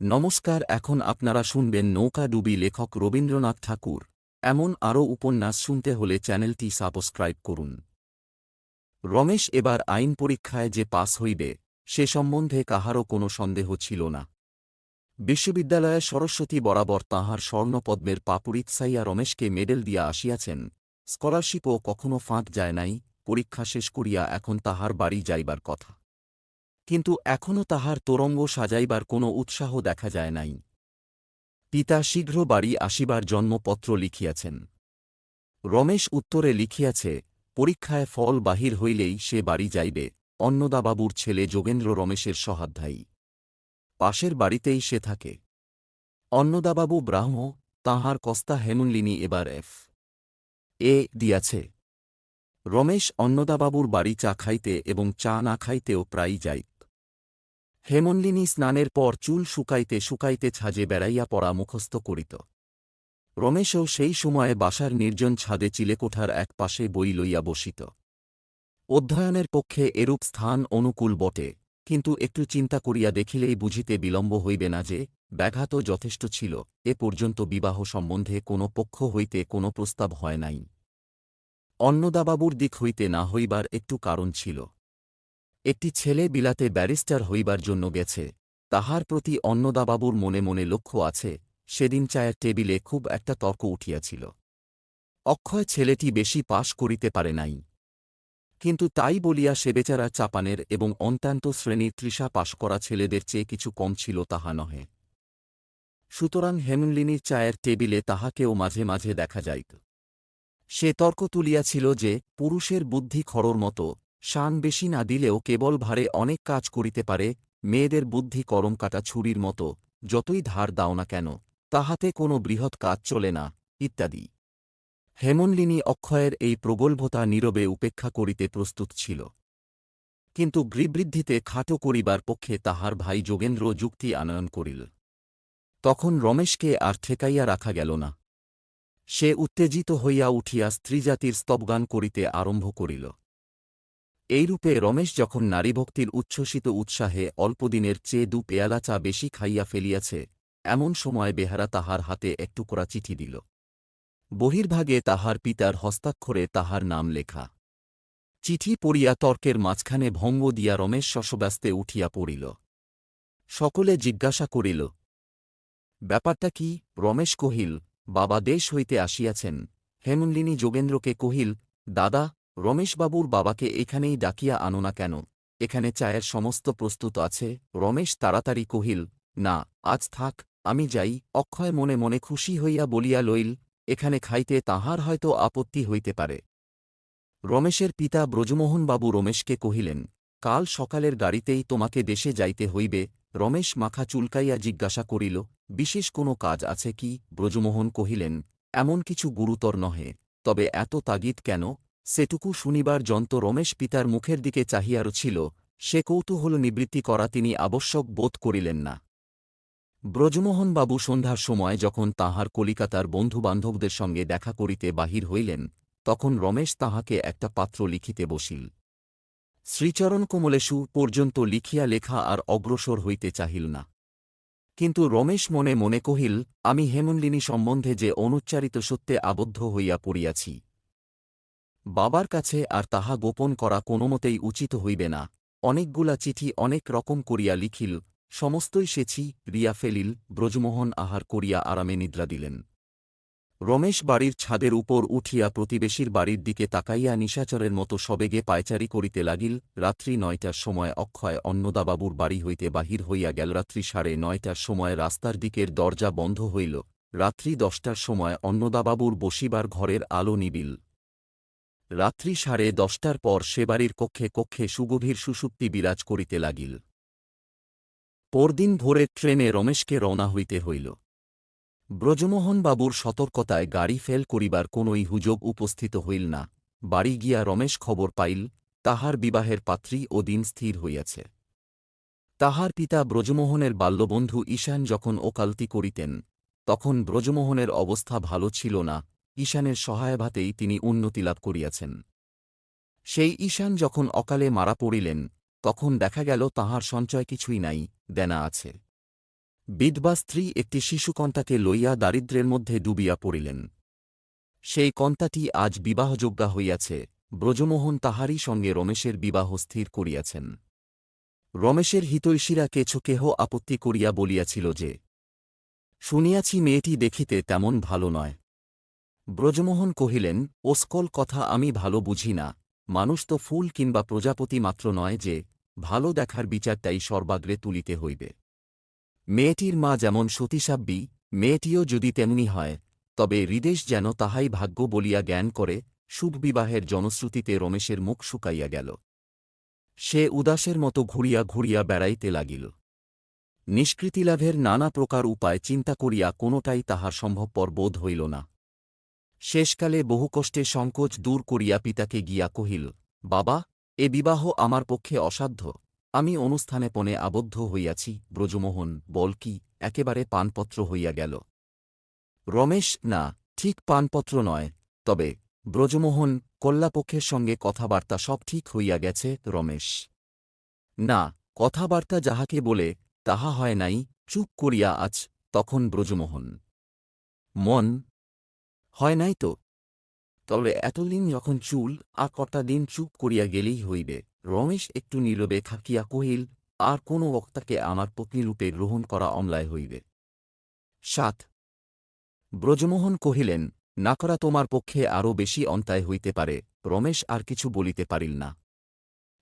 নমস্কার, এখন আপনারা শুনবেন নৌকাডুবি লেখক রবীন্দ্রনাথ ঠাকুর। এমন আরও উপন্যাস শুনতে হলে চ্যানেলটি সাবস্ক্রাইব করুন। রমেশ এবার আইন পরীক্ষায় যে পাস হইবে, সে সম্বন্ধে কাহারও কোনো সন্দেহ ছিল না। বিশ্ববিদ্যালয়ে সরস্বতী বরাবর তাঁহার স্বর্ণপদ্মের পাপুড়িত সাইয়া রমেশকে মেডেল দিয়া আসিয়াছেন। স্কলারশিপও কখনো ফাঁক যায় নাই, পরীক্ষা শেষ করিয়া এখন তাহার বাড়ি যাইবার কথা। কিন্তু এখনও তাহার তোরঙ্গ সাজাইবার কোনো উৎসাহ দেখা যায় নাই। পিতা শীঘ্র বাড়ি আসিবার জন্মপত্র লিখিয়াছেন। রমেশ উত্তরে লিখিয়াছে, পরীক্ষায় ফল বাহির হইলেই সে বাড়ি যাইবে, অন্নদাবাবুর ছেলে যোগেন্দ্র রমেশের সহাধ্যায়ী। পাশের বাড়িতেই সে থাকে। অন্নদাবাবু ব্রাহ্ম, তাঁহার কস্তা হেমুনলিনী এবার এফ। এ দিয়াছে। রমেশ অন্নদাবাবুর বাড়ি চা খাইতে এবং চা না খাইতেও প্রায়ই যাইত হেমনলিনী স্নানের পর চুল শুকাইতে শুকাইতে ছাজে বেড়াইয়া পড়া মুখস্থ করিত। রমেশও সেই সময়ে বাসার নির্জন ছাদে চিলেকোঠার এক পাশে বই লইয়া বসিত। অধ্যয়নের পক্ষে এরূপ স্থান অনুকূল বটে, কিন্তু একটু চিন্তা করিয়া দেখিলেই বুঝিতে বিলম্ব হইবে না যে ব্যাঘাত যথেষ্ট ছিল, এ পর্যন্ত বিবাহ সম্বন্ধে কোনো পক্ষ হইতে কোনো প্রস্তাব হয় নাই। অন্নদাবাবুর দিক হইতে না হইবার একটু কারণ ছিল। একটি ছেলে বিলাতে ব্যারিস্টার হইবার জন্য গেছে, তাহার প্রতি অন্নদাবাবুর মনে মনে লক্ষ্য আছে, সেদিন চায়ের টেবিলে খুব একটা তর্ক উঠিয়াছিল। অক্ষয় ছেলেটি বেশি পাশ করিতে পারে নাই। কিন্তু তাই বলিয়া সে বেচারা চাপানের এবং অন্তান্ত শ্রেণির তৃষা পাশ করা ছেলেদের চেয়ে কিছু কম ছিল তাহা নহে। সুতরাং হেমলিনীর চায়ের টেবিলে তাহাকেও মাঝে মাঝে দেখা যাইত। সে তর্ক তুলিয়াছিল যে, পুরুষের বুদ্ধি খড়র মতো শান বেশি না দিলেও কেবল ভারে অনেক কাজ করিতে পারে, মেয়েদের বুদ্ধি করম কাটা ছুরির মতো, যতই ধার দাও না কেন, তাহাতে কোনো বৃহৎ কাজ চলে না, ইত্যাদি। হেমনলিনী অক্ষয়ের এই প্রগল্ভতা নীরবে উপেক্ষা করিতে প্রস্তুত ছিল। কিন্তু গৃবৃদ্ধিতে খাটো করিবার পক্ষে তাহার ভাই যোগেন্দ্র যুক্তি আনয়ন করিল। তখন রমেশকে আর ঠেকাইয়া রাখা গেল না। সে উত্তেজিত হইয়া উঠিয়া স্ত্রীজাতির স্তবগান করিতে আরম্ভ করিল। এইরূপে রমেশ যখন নারীভক্তির উচ্ছ্বসিত উৎসাহে অল্পদিনের চেয়ে দু পেয়ালা চা বেশি খাইয়া ফেলিয়াছে, এমন সময় বেহারা তাহার হাতে একটু করা চিঠি দিল। বহির্ভাগে তাহার পিতার হস্তাক্ষরে তাহার নাম লেখা। চিঠি পড়িয়া তর্কের মাঝখানে ভঙ্গ দিয়া রমেশ শশব্যস্তে উঠিয়া পড়িল। সকলে জিজ্ঞাসা করিল, ব্যাপারটা কি? রমেশ কহিল, বাবা দেশ হইতে আসিয়াছেন। হেমনলিনী যোগেন্দ্রকে কহিল, দাদা রমেশবাবুর বাবাকে এখানেই ডাকিয়া আনো না কেন? এখানে চায়ের সমস্ত প্রস্তুত আছে? রমেশ তাড়াতাড়ি কহিল, না, আজ থাক, আমি যাই। অক্ষয় মনে মনে খুশি হইয়া বলিয়া লইল, এখানে খাইতে তাহার হয়তো আপত্তি হইতে পারে। রমেশের পিতা ব্রজমোহনবাবু রমেশকে কহিলেন, কাল সকালের গাড়িতেই তোমাকে দেশে যাইতে হইবে। রমেশ মাখা চুলকাইয়া জিজ্ঞাসা করিল, বিশেষ কোনো কাজ আছে কি? ব্রজমোহন কহিলেন, এমন কিছু গুরুতর নহে, তবে এত তাগিদ কেন? সেটুকু শুনিবার যন্ত রমেশ পিতার মুখের দিকে চাহিয়ার ছিল সে কৌতূহল নিবৃত্তি করা তিনি আবশ্যক বোধ করিলেন না। ব্রজমোহনবাবু সন্ধ্যার সময় যখন তাহার কলিকাতার বন্ধুবান্ধবদের সঙ্গে দেখা করিতে বাহির হইলেন, তখন রমেশ তাহাকে একটা পাত্র লিখিতে বসিল। শ্রীচরণ কমলেশু পর্যন্ত লিখিয়া লেখা আর অগ্রসর হইতে চাহিল না। কিন্তু রমেশ মনে মনে কহিল, আমি হেমনলিনী সম্বন্ধে যে অনুচ্চারিত সত্যে আবদ্ধ হইয়া পড়িয়াছি বাবার কাছে আর তাহা গোপন করা কোনোমতেই উচিত হইবে না। অনেকগুলা চিঠি অনেক রকম করিয়া লিখিল, সমস্তই সেছি রিয়া ফেলিল, ব্রজমোহন আহার করিয়া আরামে নিদ্রা দিলেন। রমেশ বাড়ির ছাদের উপর উঠিয়া প্রতিবেশীর বাড়ির দিকে তাকাইয়া নিশাচরের মতো সবেগে পায়চারি করিতে লাগিল, রাত্রি নয়টার সময় অক্ষয় অন্নদাবাবুর বাড়ি হইতে বাহির হইয়া গেল, রাত্রি সাড়ে নয়টার সময় রাস্তার দিকের দরজা বন্ধ হইল, রাত্রি দশটার সময় অন্নদাবাবুর বসিবার ঘরের আলো নিবিল। রাত্রি সাড়ে দশটার পর সে বাড়ির কক্ষে কক্ষে সুগভীর সুষুপ্তি বিরাজ করিতে লাগিল। পরদিন ভোরে ট্রেনে রমেশকে রওনা হইতে হইল। ব্রজমোহনবাবুর সতর্কতায় গাড়ি ফেল করিবার কোনই হুযোগ উপস্থিত হইল না। বাড়ি গিয়া রমেশ খবর পাইল, তাহার বিবাহের পাত্রী ও দিন স্থির হইয়াছে। তাহার পিতা ব্রজমোহনের বাল্যবন্ধু ঈশান যখন ওকালতি করিতেন, তখন ব্রজমোহনের অবস্থা ভালো ছিল না ঈশানের সহায়ভাতেই তিনি উন্নতি লাভ করিয়াছেন। সেই ঈশান যখন অকালে মারা পড়িলেন, তখন দেখা গেল তাহার সঞ্চয় কিছুই নাই, দেনা আছে। বিধবা স্ত্রী একটি শিশুকন্তাকে লইয়া দারিদ্র্যের মধ্যে ডুবিয়া পড়িলেন। সেই কন্তাটি আজ বিবাহযোগ্যা হইয়াছে, ব্রজমোহন তাহারই সঙ্গে রমেশের বিবাহ স্থির করিয়াছেন। রমেশের হিতৈষীরা কেছ কেহ আপত্তি করিয়া বলিয়াছিল যে, শুনিয়াছি মেয়েটি দেখিতে তেমন ভালো নয়। ব্রজমোহন কহিলেন, ওস্কল কথা আমি ভালো বুঝি না। মানুষ তো ফুল কিংবা প্রজাপতি মাত্র নয় যে, ভালো দেখার বিচারটাই সর্বাগ্রে তুলিতে হইবে। মেয়েটির মা যেমন সতীসাব্যী মেয়েটিও যদি তেমনি হয়, তবে হৃদেশ যেন তাহাই ভাগ্য বলিয়া জ্ঞান করে শুভ বিবাহের জনশ্রুতিতে রমেশের মুখ শুকাইয়া গেল। সে উদাসের মতো ঘুরিয়া ঘুরিয়া বেড়াইতে লাগিল। নিষ্কৃতিলাভের নানা প্রকার উপায় চিন্তা করিয়া কোনোটাই তাহার সম্ভবপর বোধ হইল না। শেষকালে বহু কষ্টে সংকোচ দূর করিয়া পিতাকে গিয়া কহিল, বাবা, এ বিবাহ আমার পক্ষে অসাধ্য। আমি অনুষ্ঠানে পণে আবদ্ধ হইয়াছি, ব্রজমোহন বল কি একেবারে পানপত্র হইয়া গেল। রমেশ, না, ঠিক পানপত্র নয়, তবে ব্রজমোহন কল্যাপক্ষের সঙ্গে কথাবার্তা সব ঠিক হইয়া গেছে, রমেশ। না, কথাবার্তা যাহাকে বলে, তাহা হয় নাই, চুপ করিয়া আজ, তখন ব্রজমোহন। মন হয় নাই তো? তবে এতদিন যখন চুল আর কটা দিন চুপ করিয়া গেলেই হইবে, রমেশ একটু নীরবে থাকিয়া কহিল, আর কোন বক্তাকে আমার পত্নীরূপে গ্রহণ করা অমলায় হইবে? সাত। ব্রজমোহন কহিলেন, না করা তোমার পক্ষে আরও বেশি অন্তায় হইতে পারে, রমেশ আর কিছু বলিতে পারিল না।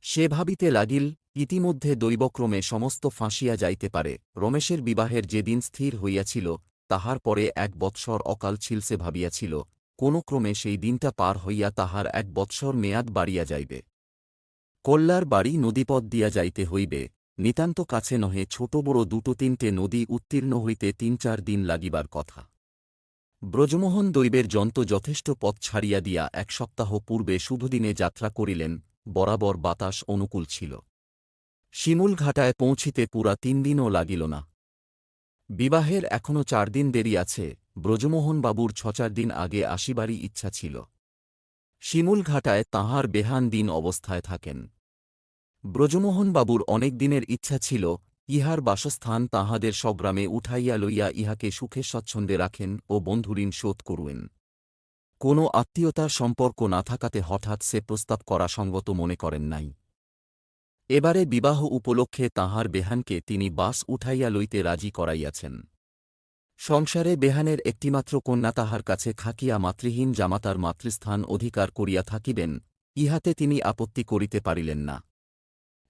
সে ভাবিতে লাগিল, ইতিমধ্যে দৈবক্রমে সমস্ত ফাঁসিয়া যাইতে পারে, রমেশের বিবাহের যেদিন স্থির হইয়াছিল তাহার পরে এক বৎসর অকাল ছিলসে ভাবিয়াছিল, কোন ক্রমে সেই দিনটা পার হইয়া তাহার এক বৎসর মেয়াদ বাড়িয়া যাইবে। কল্লার বাড়ি নদীপথ দিয়া যাইতে হইবে, নিতান্ত কাছে নহে ছোট বড় দুটো তিনটে নদী উত্তীর্ণ হইতে তিন চার দিন লাগিবার কথা। ব্রজমোহন দৈবের যন্ত যথেষ্ট পথ ছাড়িয়া দিয়া এক সপ্তাহ পূর্বে শুভদিনে যাত্রা করিলেন, বরাবর বাতাস অনুকূল ছিল। শিমুলঘাটায় পৌঁছিতে পুরা তিন দিনও লাগিল না। বিবাহের এখনও চার দিন দেরি আছে, ব্রজমোহনবাবুর ছচার দিন আগে আসিবারই ইচ্ছা ছিল। শিমুলঘাটায় তাঁহার বেহান দিন অবস্থায় থাকেন। ব্রজমোহনবাবুর অনেক দিনের ইচ্ছা ছিল, ইহার বাসস্থান তাঁহাদের সগ্রামে উঠাইয়া লইয়া ইহাকে সুখে স্বচ্ছন্দে রাখেন ও বন্ধুঋণ শোধ করুয়েন। কোনো আত্মীয়তার সম্পর্ক না থাকাতে হঠাৎ সে প্রস্তাব করা সঙ্গত মনে করেন নাই। এবারে বিবাহ উপলক্ষে তাঁহার বেহানকে তিনি বাস উঠাইয়া লইতে রাজি করাইয়াছেন। সংসারে বেহানের একটিমাত্র কন্যা তাহার কাছে খাকিয়া মাতৃহীন জামাতার মাতৃস্থান অধিকার করিয়া থাকিবেন, ইহাতে তিনি আপত্তি করিতে পারিলেন না।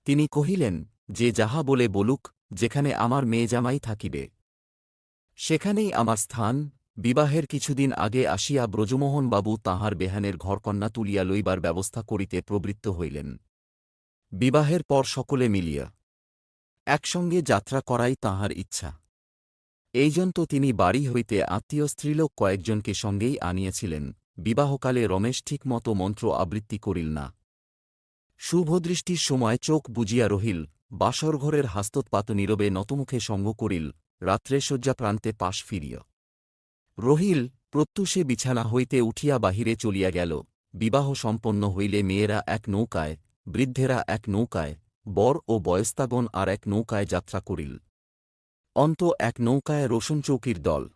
তিনি কহিলেন, যে যাহা বলে বলুক, যেখানে আমার মেয়ে জামাই থাকিবে, সেখানেই আমার স্থান। বিবাহের কিছুদিন আগে আসিয়া ব্রজমোহনবাবু তাঁহার বেহানের ঘরকন্যা তুলিয়া লইবার ব্যবস্থা করিতে প্রবৃত্ত হইলেন। বিবাহের পর সকলে মিলিয়া একসঙ্গে যাত্রা করাই তাঁহার ইচ্ছা। এইজন্ত তিনি বাড়ি হইতে আত্মীয় স্ত্রীলোক কয়েকজনকে সঙ্গেই আনিয়াছিলেন। বিবাহকালে রমেশ ঠিকমতো মন্ত্র আবৃত্তি করিল না। শুভদৃষ্টির সময় চোখ বুজিয়া রহিল, বাসরঘরের হাস্তৎপাত নীরবে নতমুখে সঙ্গ করিল, রাত্রে শয্যা প্রান্তে পাশ ফিরিয়। রহিল, প্রত্যুষে বিছানা হইতে উঠিয়া বাহিরে চলিয়া গেল। বিবাহ সম্পন্ন হইলে মেয়েরা এক নৌকায় বৃদ্ধেরা এক নৌকায়, বর ও বয়স্তাগণ আর এক নৌকায় যাত্রা করিল। অন্ত এক নৌকায় রোশন চৌকির দল।